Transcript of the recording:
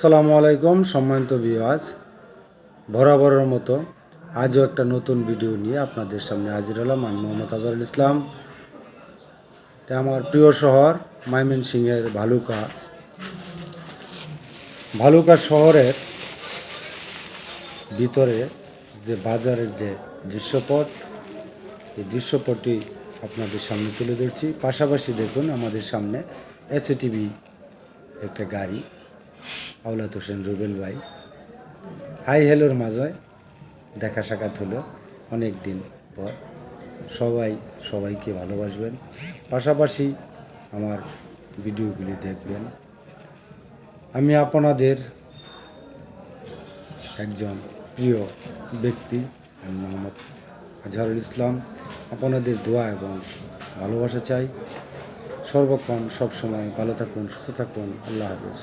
সালামু আলাইকুম, সম্মানিত বিওয়াজ বরাবরের মতো আজও একটা নতুন ভিডিও নিয়ে আপনাদের সামনে হাজির হলাম। আমি মোহাম্মদ আজহারুল ইসলাম। এটা আমার প্রিয় শহর, ময়মনসিংহের ভালুকা। ভালুকা শহরের ভিতরে যে বাজারের যে দৃশ্যপট, এই দৃশ্যপটটি আপনাদের সামনে তুলে ধরছি। পাশাপাশি দেখুন আমাদের সামনে এসএটিভি একটা গাড়ি। আওলাদ হোসেন রুবেল ভাই। হাই হ্যালোর মাঝে দেখা সাক্ষাৎ হলো অনেক দিন পর। সবাই সবাইকে ভালোবাসবেন। পাশাপাশি আমার ভিডিওগুলি দেখবেন। আমি আপনাদের একজন প্রিয় ব্যক্তি, আমি মোহাম্মদ আজহারুল ইসলাম। আপনাদের দোয়া এবং ভালোবাসা চাই। সর্বক্ষণ সবসময় ভালো থাকুন, সুস্থ থাকুন। আল্লাহ হাফেজ।